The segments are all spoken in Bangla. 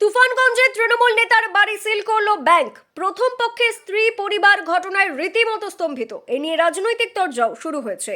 তুফানগঞ্জে তৃণমূল নেতার বাড়ি সিল করল ব্যাংক। প্রথম পক্ষের স্ত্রী, পরিবার ঘটনায় রীতিমতো স্তম্ভিত। এ নিয়ে রাজনৈতিক তর্জাও শুরু হয়েছে।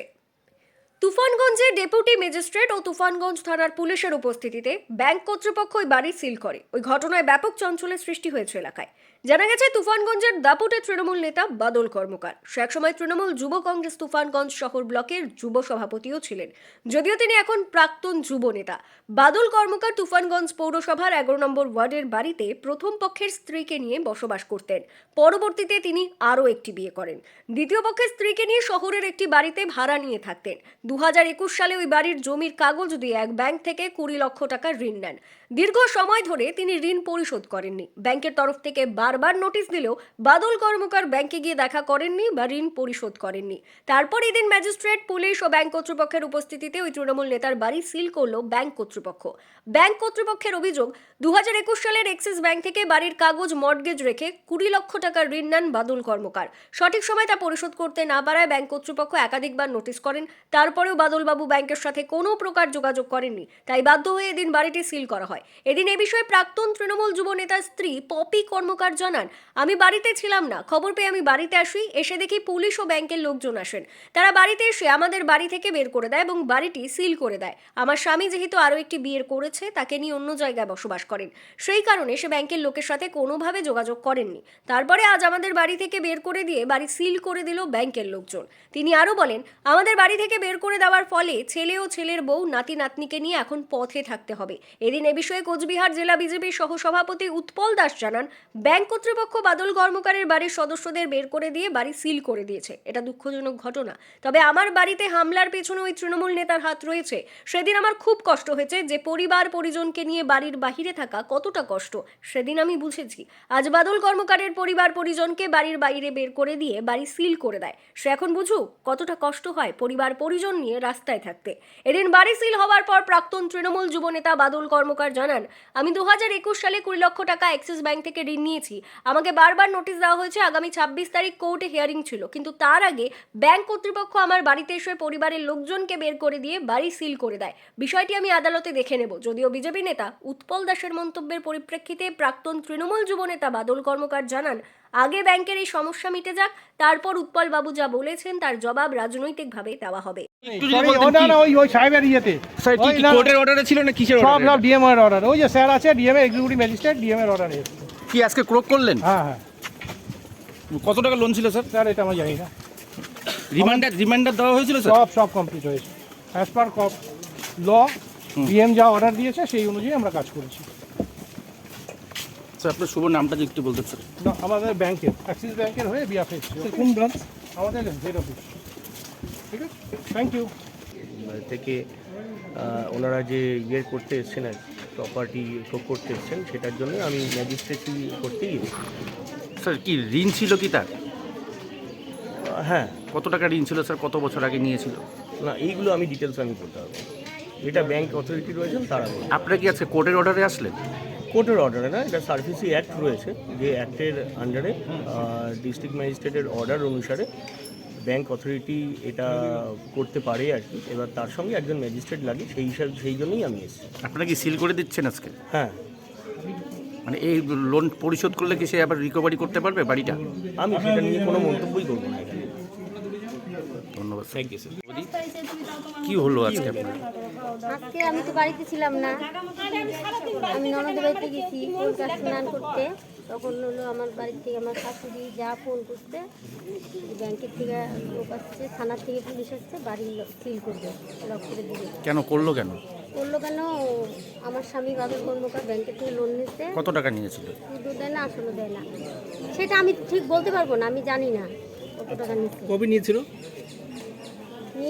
তুফানগঞ্জে ডেপুটি ম্যাজিস্ট্রেট ও তুফানগঞ্জ থানার পুলিশের উপস্থিতিতে ব্যাংক কর্তৃপক্ষ ওই বাড়ি সিল করে। ওই ঘটনায় ব্যাপক চঞ্চলের সৃষ্টি হয়েছে এলাকায়। জানা গেছে, তুফানগঞ্জের দাপুটে তৃণমূল নেতা বাদল কর্মকার। সে একসময় তৃণমূল যুব কংগ্রেস তুফানগঞ্জ শহর ব্লকের যুব সভাপতিও ছিলেন। যদিও তিনি এখন প্রাক্তন যুব নেতা। বাদল কর্মকার তুফানগঞ্জ পৌরসভার এগারো নম্বর ওয়ার্ডের বাড়িতে প্রথম পক্ষের স্ত্রীকে নিয়ে বসবাস করতেন। পরবর্তীতে তিনি আরও একটি বিয়ে করেন। দ্বিতীয় পক্ষের স্ত্রীকে নিয়ে শহরের একটি বাড়িতে ভাড়া নিয়ে থাকতেন। দু হাজার একুশ সালে ওই বাড়ির জমির কাগজ দিয়ে এক ব্যাংক থেকে কুড়ি লক্ষ টাকা ঋণ নেন। দীর্ঘ সময় ধরে তিনি ঋণ পরিশোধ করেননি। ব্যাংকের তরফ থেকে বারবার নোটিশ দিলেও বাদল কর্মকার ব্যাংকে গিয়ে দেখা করেননি বা ঋণ পরিশোধ করেননি। তারপর এদিন ম্যাজিস্ট্রেট, পুলিশ ও ব্যাংক কর্তৃপক্ষের উপস্থিতিতে ওই তৃণমূল নেতার বাড়ি সিল করল ব্যাংক কর্তৃপক্ষ। ব্যাংক কর্তৃপক্ষের অভিযোগ দু হাজার একুশ সালের এক্সিস ব্যাংক থেকে বাড়ির কাগজ মর্টগেজ রেখে কুড়ি লক্ষ টাকার ঋণ নেন বাদল কর্মকার। সঠিক সময় তা পরিশোধ করতে না পারায় ব্যাংক কর্তৃপক্ষ একাধিকবার নোটিশ করেন। তারপরেও বাদলবাবু ব্যাংকের সাথে কোনো প্রকার যোগাযোগ করেননি। তাই বাধ্য হয়ে এদিন বাড়িটি সিল করা হয়। এদিন এ বিষয়ে প্রাক্তন তৃণমূল যুব নেতার স্ত্রী পপি কর্মকার জানান, আমি বাড়িতে ছিলাম না। খবর পেয়ে আমি বাড়িতে আসি, এসে দেখি পুলিশ ও ব্যাংকের লোকজন আসেন। তারা বাড়িতে এসে আমাদের বাড়ি থেকে বের করে দেয় এবং বাড়িটি সিল করে দেয়। আমার স্বামী যেহেতু আরও একটি বিয়ের করেছে, তাকে নিয়ে অন্য জায়গায় বসবাস করেন। সেই কারণে সে ব্যাংকের লোকের সাথে কোনোভাবে যোগাযোগ করেননি। তারপরে আজ আমাদের বাড়ি থেকে বের করে দিয়ে বাড়ি সিল করে দিল ব্যাংকের লোকজন। তিনি আরও বলেন, আমাদের বাড়ি থেকে বের করে দেওয়ার ফলে ছেলে ও ছেলের বউ নাতি নাতনিকে নিয়ে এখন পথে থাকতে হবে। এদিন এ বিষয়ে কোচবিহার জেলা বিজেপির সহসভাপতি উৎপল দাস জানান, ব্যাংক কর্তৃপক্ষ বাদল কর্মকারের বাড়ির সদস্যদের বের করে দিয়ে বাড়ি সিল করে দিয়েছে। এটা দুঃখজনক ঘটনা। তবে আমার বাড়িতে হামলার পেছনে ওই তৃণমূল নেতার হাত রয়েছে। সেদিন আমার খুব কষ্ট হয়েছে যে পরিবার পরিজনকে নিয়ে বাড়ির বাহিরে থাকা কতটা কষ্ট, সেদিন আমি বুঝেছি। আজ বাদল কর্মকারের পরিবার পরিজনকে বাড়ির বাইরে বের করে দিয়ে বাড়ি সিল করে দেয়। সে এখন বুঝুক কতটা কষ্ট হয় পরিবার পরিজন নিয়ে রাস্তায় থাকতে। এদিন বাড়ি সিল হওয়ার পর প্রাক্তন তৃণমূল যুবনেতা বাদল কর্মকার জানান, আমি দু হাজার একুশ সালে কুড়ি লক্ষ টাকা অ্যাক্সিস ব্যাংক থেকে ঋণ নিয়েছি। আমাকে বারবার নোটিশ দেওয়া হয়েছে আগামী ছাব্বিশ তারিখ কোর্টে হিয়ারিং ছিল। কিন্তু তার আগে ব্যাংক কর্তৃপক্ষ আমার বাড়িতে এসে পরিবারের লোকজনকে বের করে দিয়ে বাড়ি সিল করে দেয়। বিষয়টি আমি আদালতে দেখে নেব। যদিও বিজেপি নেতা উৎপল দাসের মন্তব্যের পরিপ্রেক্ষিতে প্রাক্তন তৃণমূল যুবনেতা বাদল কর্মকার জানান আগে ব্যাংকের এই সমস্যা মিটে যাক তারপর উৎপল বাবু যা বলেছেন তার জবাব রাজনৈতিকভাবে দেওয়া হবে। না কি- না ওই ওই সাহেবের ইয়েতে। স্যার কি ওই না, কোর্টের অর্ডারে ছিল না কিসের সব সব ডিএম এর অর্ডার ওই যে স্যার আছে ডিএম এর এক্সিকিউটিভ ম্যাজিস্ট্রেট ডিএম এর অর্ডার কি আজকে ক্রোক করলেন? হ্যাঁ হ্যাঁ। কত টাকা লোন ছিল স্যার স্যার এটা আমি জানি না। রিমান্ডার রিমান্ডার দেওয়া হয়েছিল স্যার সব সব কমপ্লিট হয়েছে। অ্যাজ পার ল ডিএম যা অর্ডার দিয়েছে সেই অনুযায়ী আমরা কাজ করেছি। স্যার আপনার শুভ নামটা যদি একটু বলতেন স্যার না, আমাদের ব্যাংকের অ্যাক্সিস ব্যাংকের হয়ে বিয়াফ এসছে কোন ব্রাঞ্চ আমাদের হেড অফিস ঠিক আছে? থ্যাংক ইউ মানে থেকে ওনারা যে ইয়ে করতে এসছেন আর প্রপার্টি শোক করতে এসছেন সেটার জন্য আমি ম্যাজিস্ট্রেসি করতে গিয়েছি স্যার কি ঋণ ছিল কি তার? হ্যাঁ। কত টাকা ঋণ ছিল স্যার কত বছর আগে নিয়েছিল? না এইগুলো আমি ডিটেলস আমি করতে পারব এটা ব্যাংক অথরিটি রয়েছেন তারা আপনারা কি আজকে কোর্টের অর্ডারে আসলেন? কোর্টের অর্ডারে না এটা সার্ভিসি অ্যাক্ট রয়েছে যে অ্যাক্টের আন্ডারে ডিস্ট্রিক্ট ম্যাজিস্ট্রেটের অর্ডার অনুসারে ব্যাংক অথরিটি এটা করতে পারে আর কি। এবার তার সঙ্গে একজন ম্যাজিস্ট্রেট লাগে সেই হিসাবে সেই জন্যই আমি এসেছি। আপনারা কি সিল করে দিচ্ছেন আজকে? হ্যাঁ। মানে এই লোন পরিশোধ করলে কি সে আবার রিকভারি করতে পারবে বাড়িটা? আমি সেটা নিয়ে কোনো মন্তব্যই করব না এখানে। ধন্যবাদ। থ্যাংক ইউ স্যার কি হলো আজকে আপনার? আজকে আমি তো বাড়িতে ছিলাম না। আমি ননদের বাড়িতে গেছি কলকাতা স্নান করতে। তখন হলো আমার বাড়ি থেকে আমার শাশুড়ি যা ফোন করতে ব্যাংকের থেকে লোক আসছে থানার থেকে পুলিশ আসছে বাড়ি সিল করবে লক করে দিবে কেন করল কেন? করল কেন? আমার স্বামী বাদল কর্মকার ব্যাংকের থেকে লোন নিতে কত টাকা নিয়েছিল? সুদও দেয় না আসলে দেয় না। সেটা আমি ঠিক বলতে পারব না আমি জানি না কত টাকা নিচ্ছে কবে নিয়েছিল?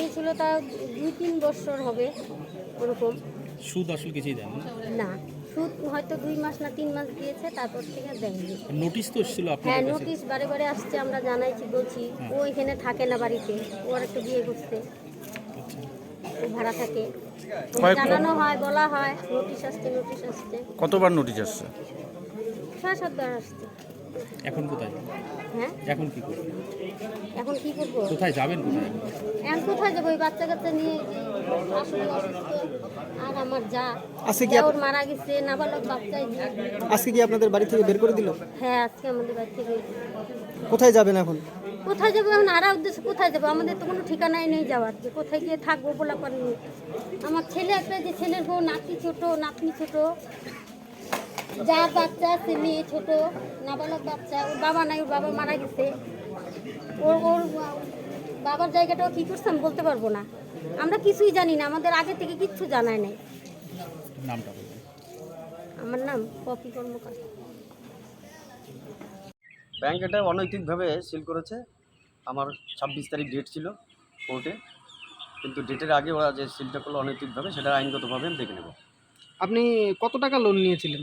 নিয়েছিল তা দুই তিন বছর হবে ওরকম। সুদ আসল কিছুই দেন না। না সুদ হয়তো দুই মাস না তিন মাস দিয়েছে তারপর থেকে দেয়নি। নোটিশ তো এসেছিল হ্যাঁ নোটিশ বারে বারে আসছে আমরা জানাইছি বলছি ও এখানে থাকে না বাড়িতে ও আর একটা বিয়ে করছে। ভাড়া থাকে। ওকে জানানো হয় বলা হয় নোটিশ আসছে নোটিশ আসছে। কতবার নোটিশ আসছে? ছয় সাতবার আসছে। এখন কোথায়? হ্যাঁ? এখন কি করবেন এখন কি করব? কোথায় যাবেন কোথায়? এখন কোথায় যাব? ওই বাচ্চা কাচ্চা নিয়ে অসুস্থ। আর আমার যা। আজকে কি ওর মারা গেছে নাবালক বাচ্চাই যে। আজকে কি আপনাদের বাড়ি থেকে বের করে দিল? হ্যাঁ আজকে আমাদের বাড়ি থেকে। কোথায় যাবেন এখন? কোথায় যাব এখন? আরা উদ্দেশ্যে কোথায় যাব? আমাদের তো কোনো ঠিকানাই নেই যাওয়ার যে। কোথায় গিয়ে থাকব বলা পারিনি আমার ছেলে একটা যে ছেলের বউ নাতি ছোট নাতনি ছোট। যার বাচ্চা আছে মেয়ে ছোট নাবালক বাচ্চা ওর বাবা নাই ওর বাবা মারা গেছে। ওর ওর বাবার জায়গাটাও কী করছে আমি বলতে পারব না। আমরা কিছুই জানি না আমাদের আগে থেকে কিচ্ছু জানায় নাই। নামটা আমার নাম পপি কর্মকার। ব্যাংক এটা অনৈতিকভাবে সিল করেছে। আমার ছাব্বিশ তারিখ ডেট ছিল কোর্টে কিন্তু ডেটের আগে ওরা যে সিলটা করল অনৈতিকভাবে সেটা আইনগতভাবে আমি দেখে নেব। আপনি কত টাকা লোন নিয়েছিলেন?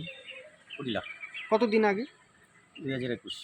কুড়ি লাখ কতদিন আগে? দুই হাজার একুশ।